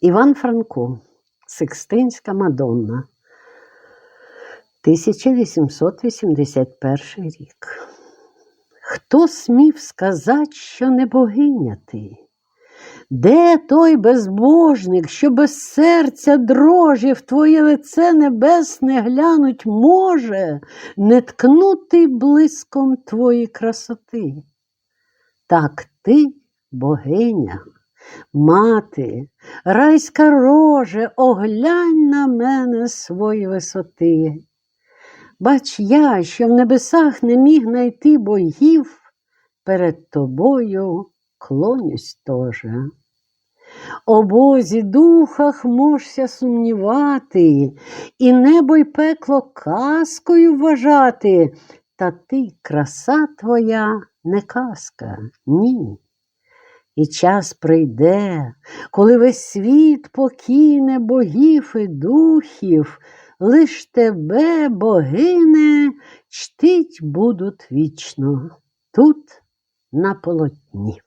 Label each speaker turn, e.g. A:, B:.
A: Іван Франко, Сикстинська Мадонна, 1881 рік. Хто смів сказати, що не богиня ти? Де той безбожник, що без серця дрожі в твоє лице небесне глянуть може, не ткнутий блиском твої красоти? Так ти, богиня, мати, райська роже, оглянь на мене свої висоти. Бач я, що в небесах не міг найти богів, перед тобою клонюсь тоже. О Бозі духах можся сумнівати, і небо й пекло казкою вважати, та ти, краса твоя, не казка, ні. І час прийде, коли весь світ покине богів і духів, лиш тебе, богине, чтить будуть вічно тут на полотні.